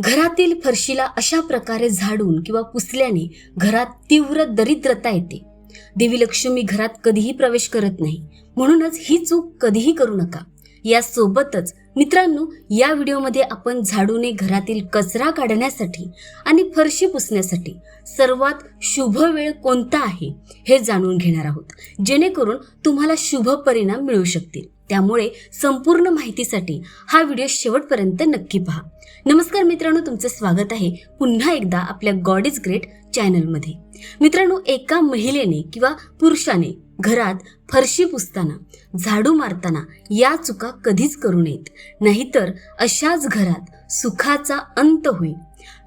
घरातील फरशीला अशा प्रकारे झाडून किंवा पुसल्याने घरात तीव्र दरिद्रता येते. देवी लक्ष्मी घरात कधीही प्रवेश करत नाही. म्हणूनच ही चूक कधीही करू नका. यासोबतच मित्रांनो या व्हिडिओमध्ये आपण झाडूने घरातील कचरा काढण्यासाठी आणि फरशी पुसण्यासाठी सर्वात शुभ वेळ कोणता आहे हे जाणून घेणार आहोत. जेणेकरून तुम्हाला शुभ परिणाम मिळू शकतील. त्यामुळे संपूर्ण माहितीसाठी हा व्हिडिओ शेवटपर्यंत नक्की पहा. नमस्कार मित्रांनो तुमचं स्वागत आहे पुन्हा एकदा आपल्या गॉड इज ग्रेट चॅनलमध्ये मित्रांनो एका महिलेने किंवा पुरुषाने घरात फरशी पुसताना झाडू मारताना या चुका कधीच करू नयेत. नाहीतर अशाच घरात सुखाचा अंत होईल.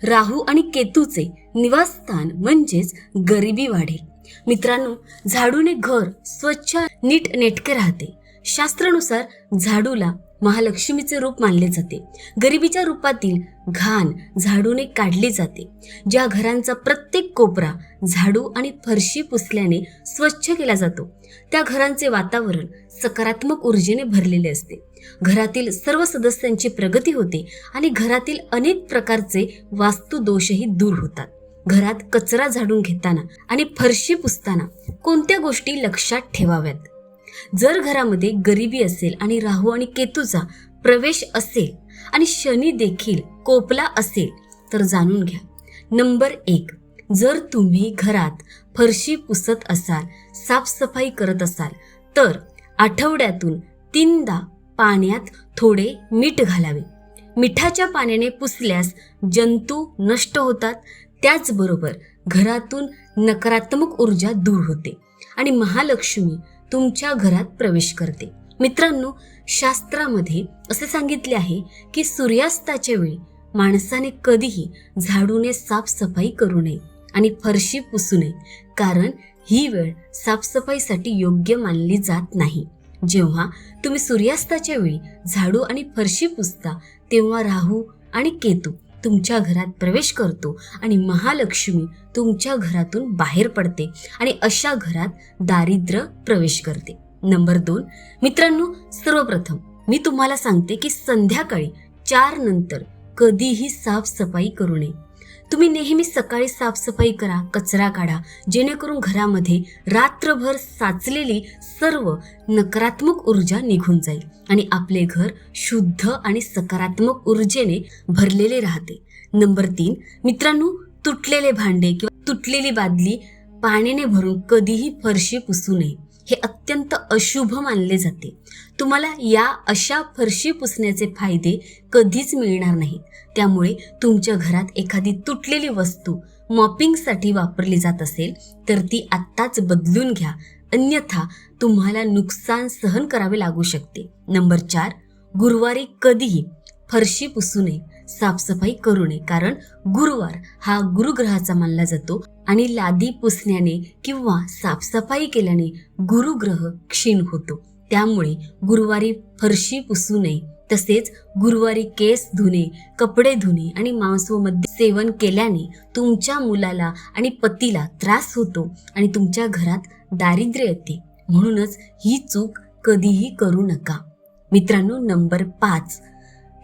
राहू आणि केतूचे निवासस्थान म्हणजेच गरिबी वाढेल. मित्रांनो झाडूने घर स्वच्छ नीट नेटके राहते. शास्त्रानुसार झाडूला महालक्ष्मीचे रूप मानले जाते. गरिबीच्या रूपातील घाण झाडूने काढली जाते. ज्या घरांचा प्रत्येक कोपरा झाडू आणि फरशी पुसल्याने स्वच्छ केला जातो त्या घरांचे वातावरण सकारात्मक ऊर्जेने भरलेले असते. घरातील सर्व सदस्यांची प्रगती होते आणि घरातील अनेक प्रकारचे वास्तुदोषही दूर होतात. घरात कचरा झाडून घेताना आणि फरशी पुसताना कोणत्या गोष्टी लक्षात ठेवाव्यात? जर घरामध्ये गरिबी असेल आणि राहू आणि केतूचा प्रवेश असेल आणि शनी देखील कोपला असेल तर जाणून घ्या. नंबर एक जर तुम्ही घरात फरशी पुसत असाल साफसफाई करत असाल तर आठवड्यातून तीनदा पाण्यात थोडे मीठ घालावे. मिठाच्या पाण्याने पुसल्यास जंतू नष्ट होतात त्याचबरोबर घरातून नकारात्मक ऊर्जा दूर होते. आणि महालक्ष्मी तुमच्या घरात प्रवेश करते. मित्रांनो शास्त्रामध्ये असे सांगितले आहे की सूर्यास्ताच्या वेळी माणसाने कधीही झाडूने साफसफाई करू नये आणि फरशी पुसू नये कारण ही वेळ साफसफाईसाठी योग्य मानली जात नाही. जेव्हा तुम्ही सूर्यास्ताच्या वेळी झाडू आणि फरशी पुसता तेव्हा राहू आणि केतू तुमच्या घरात प्रवेश करतो आणि महालक्ष्मी तुमच्या घरातून बाहेर पडते आणि अशा घरात दारिद्र्य प्रवेश करते. नंबर दोन मित्रांनो सर्वप्रथम मी तुम्हाला सांगते की संध्याकाळी चार नंतर कधीही साफसफाई करू नये. तुम्ही नेहमी सकाळी साफसफाई करा कचरा काढा जेणेकरून घरामध्ये रात्रभर साचलेली सर्व नकारात्मक ऊर्जा निघून जाईल आणि आपले घर शुद्ध आणि सकारात्मक ऊर्जेने भरलेले राहते. नंबर तीन मित्रांनो तुटलेले भांडे किंवा तुटलेली बादली पाण्याने भरून कधीही फरशी पुसू नये. हे अत्यंत अशुभ मानले जाते. तुम्हाला या अशा फरशी पुसण्याचे फायदे कधीच मिळणार नाहीत. त्यामुळे तुमच्या घरात एखादी तुटलेली वस्तू मॉपिंगसाठी वापरली जात असेल तर ती आत्ताच बदलून घ्या. अन्यथा तुम्हाला नुकसान सहन करावे लागू शकते. नंबर चार गुरुवारी कधीही फरशी पुसू नये. साफसफाई करू नये. कारण गुरुवार हा गुरुग्रहाचा मानला जातो आणि लादी पुसण्याने किंवा साफसफाई केल्याने गुरुग्रह क्षीण होतो. त्यामुळे गुरुवारी फरशी पुसू नये. तसेच गुरुवारी केस धुणे कपडे धुणे आणि मांस व मद्य सेवन केल्याने तुमच्या मुलाला आणि पतीला त्रास होतो आणि तुमच्या घरात दारिद्र्य येते. म्हणूनच ही चूक कधीही करू नका. मित्रांनो नंबर पाच.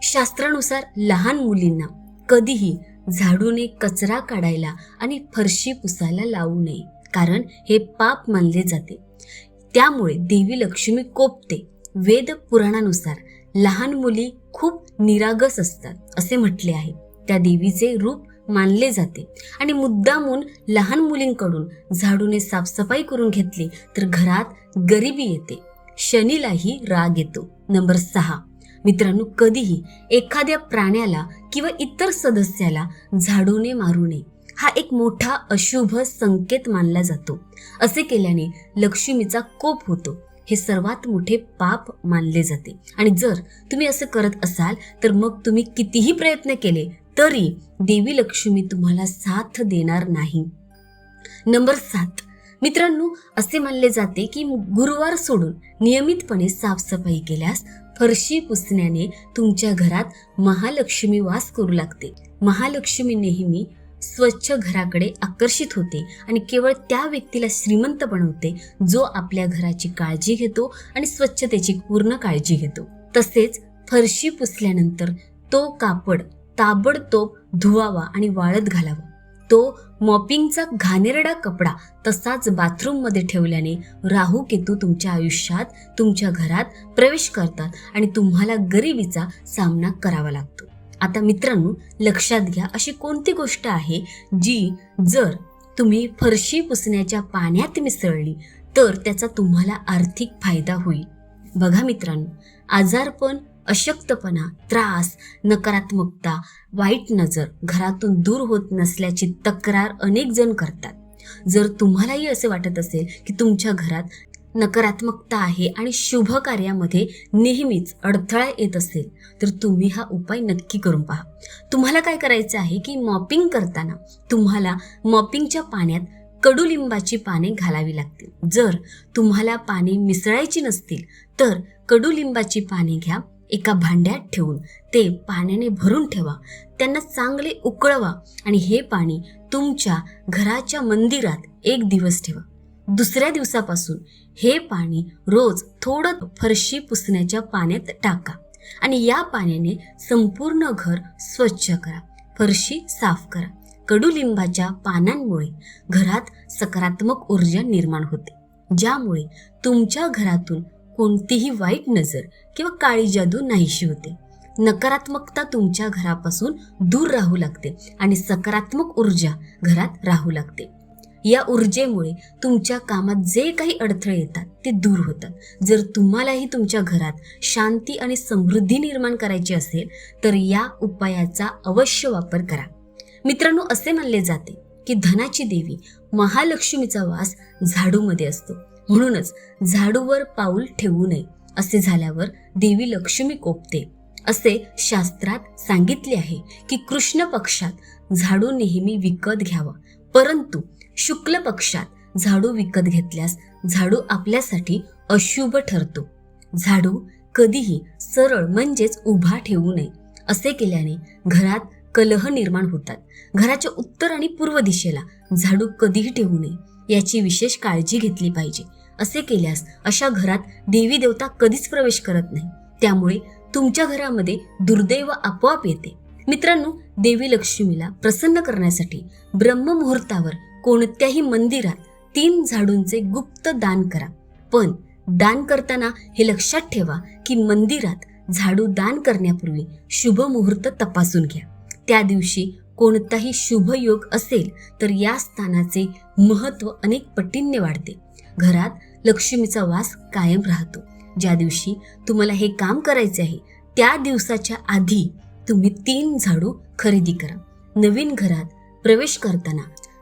शास्त्रानुसार लहान मुलींना कधीही झाडूने कचरा काढायला आणि फरशी पुसायला लावू नये कारण हे पाप मानले जाते. त्यामुळे देवी लक्ष्मी कोपते. वेद पुराणानुसार लहान मुली खूप निरागस असतात असे म्हटले आहे. त्या देवीचे रूप मानले जाते. आणि मुद्दामून लहान मुलींकडून झाडूने साफसफाई करून घेतली तर घरात गरिबी येते. शनीलाही राग येतो. नंबर सहा. मित्रांनो कधीही एखाद्या प्राण्याला किंवा इतर सदस्याला झाडूने मारू नये. हा एक मोठा अशुभ संकेत मानला जातो. असे केल्याने लक्ष्मीचा कोप होतो. हे सर्वात मोठे पाप मानले जाते. आणि जर तुम्ही असं करत असाल तर मग तुम्ही कितीही प्रयत्न केले तरी देवी लक्ष्मी तुम्हाला साथ देणार नाही. नंबर सात. मित्रांनो असे मानले जाते की गुरुवार सोडून नियमितपणे साफसफाई केल्यास फरशी पुसण्याने तुमच्या घरात महालक्ष्मी वास करू लागते. महालक्ष्मी नेहमी स्वच्छ घराकडे आकर्षित होते आणि केवळ त्या व्यक्तीला श्रीमंत बनवते जो आपल्या घराची काळजी घेतो आणि स्वच्छतेची पूर्ण काळजी घेतो. तसेच फरशी पुसल्यानंतर तो कापड ताबडतोब धुवावा आणि वाळत घालावा. तो मॉपिंगचा घाणेरडा कपडा तसाच बाथरूममध्ये ठेवल्याने राहू केतू तुमच्या आयुष्यात तुमच्या घरात प्रवेश करतात आणि तुम्हाला गरिबीचा सामना करावा लागतो. आता मित्रांनो लक्षात घ्या अशी कोणती गोष्ट आहे जी जर तुम्ही फरशी पुसण्याच्या पाण्यात मिसळली तर त्याचा तुम्हाला आर्थिक फायदा होईल. बघा मित्रांनो आजारपण अशक्तपणा त्रास नकारात्मकता वाईट नजर घरातून दूर होत नसल्याची तक्रार अनेक जण करतात. जर तुम्हालाही असे वाटत असेल की तुमच्या घरात नकारात्मकता आहे आणि शुभ कार्यामध्ये नेहमीच अडथळा येत असेल तर तुम्ही हा उपाय नक्की करून पहा. तुम्हाला काय करायचं आहे की मॉपिंग करताना तुम्हाला मॉपिंगच्या पाण्यात कडुलिंबाची पाने घालावी लागतील. जर तुम्हाला पाने मिसळायची नसतील तर कडुलिंबाची पाने घ्या. एका भांड्यात ठेवून ते पाण्याने भरून ठेवा. त्यांना चांगले उकळवा आणि हे पाणी तुमच्या घराच्या मंदिरात एक दिवस ठेवा. दुसऱ्या दिवसापासून हे पाणी रोज थोडं फरशी पुसण्याच्या पाण्यात टाका आणि या पाण्याने संपूर्ण घर स्वच्छ करा. फरशी साफ करा. कडुलिंबाच्या पानांमुळे घरात सकारात्मक ऊर्जा निर्माण होते. ज्यामुळे तुमच्या घरातून कोणतीही वाईट नजर किंवा काळी जादू नाहीशी होते. नकारात्मकता तुमच्या घरापासून दूर राहू लागते आणि सकारात्मक ऊर्जा घरात राहू लागते. या ऊर्जेमुळे तुमच्या कामात जे काही अडथळे येतात ते दूर होतात. जर तुम्हालाही तुमच्या घरात शांती आणि समृद्धी निर्माण करायची असेल तर या उपायाचा अवश्य वापर करा. मित्रांनो असे मानले जाते की धनाची देवी महालक्ष्मीचा वास झाडूमध्ये असतो. म्हणूनच झाडूवर पाऊल ठेवू नये असे झाल्यावर देवी लक्ष्मी कोपते. असे शास्त्रात सांगितले आहे की कृष्ण पक्षात झाडू नेहमी विकत घ्यावा परंतु शुक्ल पक्षात झाडू विकत घेतल्यास झाडू आपल्यासाठी अशुभ ठरतो. झाडू कधीही सरळ म्हणजेच उभा ठेवू नये असे केल्याने घरात कलह निर्माण होतात. घराच्या उत्तर आणि पूर्व दिशेला झाडू कधीही ठेवू नये याची विशेष काळजी घेतली पाहिजे. असे केल्यास अशा घरात देवी देवता कधीच प्रवेश करत नाही. त्यामुळे तुमच्या घरामध्ये दुर्दैव आपोआप येते. मित्रांनो देवी लक्ष्मीला प्रसन्न करण्यासाठी ब्रह्ममुहूर्तावर कोणत्याही मंदिरात तीन झाडूंचे गुप्त दान करा. पण दान करताना हे लक्षात ठेवा की मंदिरात झाडू दान करण्यापूर्वी शुभ मुहूर्त तपासून घ्या. त्या दिवशी कोणताही शुभ योग असेल तर या स्थानाचे महत्त्व अनेक पटींनी वाढते. घरात लक्ष्मीचा वास कायम राहतो. ज्या दिवशी तुम्हाला हे काम करायचे आहे त्या दिवसाच्या आधी तुम्ही तीन झाडू खरेदी करा. नवीन घरात प्रवेश करताना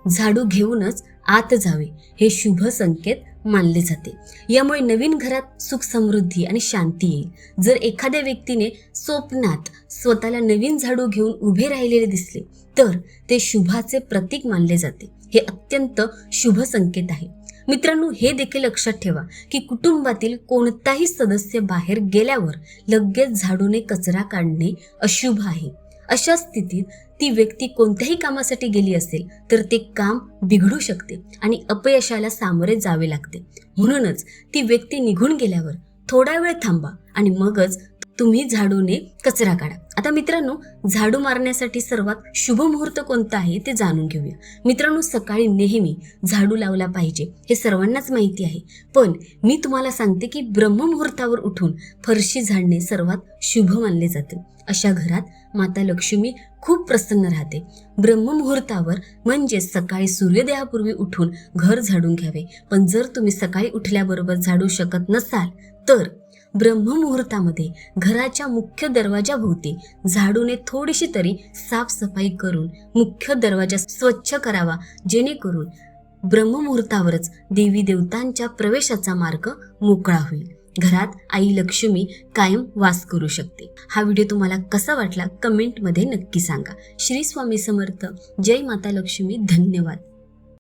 झाडू घेऊनच आत जावे हे शुभ संकेत मानले जाते. यामुळे नवीन घरात सुख समृद्धी आणि शांती येईल. जर एखाद्या व्यक्तीने स्वप्नात स्वतःला नवीन झाडू घेऊन उभे राहिलेले दिसले तर ते शुभाचे प्रतीक मानले जाते. हे अत्यंत शुभ संकेत आहे. मित्रांनो हे देखील लक्षात ठेवा की कुटुंबातील कोणताही सदस्य बाहेर गेल्यावर लगेच झाडूने कचरा काढणे अशुभ आहे. अशा स्थितीत ती व्यक्ती कोणत्याही कामासाठी गेली असेल तर ते काम बिघडू शकते आणि अपयशाला सामोरे जावे लागते. म्हणूनच ती व्यक्ती निघून गेल्यावर थोडा वेळ थांबा आणि मगच तुम्ही झाडूने कचरा काढा. आता मित्रांनो झाडू मारण्यासाठी सर्वात शुभ मुहूर्त कोणता आहे ते जाणून घेऊया. मित्रांनो सकाळी नेहमी झाडू लावला पाहिजे हे सर्वांनाच माहिती आहे. पण मी तुम्हाला सांगते की ब्रह्ममुहूर्तावर उठून फरशी झाडणे सर्वात शुभ मानले जाते. अशा घरात माता लक्ष्मी खूप प्रसन्न राहते. ब्रह्ममुहूर्तावर म्हणजे सकाळी सूर्योदयापूर्वी उठून घर झाडून घ्यावे. पण जर तुम्ही सकाळी उठल्याबरोबर झाडू शकत नसाल तर ब्रह्ममुहूर्तामध्ये घराच्या मुख्य दरवाजाभोवती झाडूने थोडीशी तरी साफसफाई करून मुख्य दरवाजा स्वच्छ करावा जेणेकरून ब्रह्ममुहूर्तावरच देवी देवतांच्या प्रवेशाचा मार्ग मोकळा होईल. घरात आई लक्ष्मी कायम वास करू शकते. हा व्हिडिओ तुम्हाला कसा वाटला कमेंटमध्ये नक्की सांगा. श्री स्वामी समर्थ. जय माता लक्ष्मी. धन्यवाद.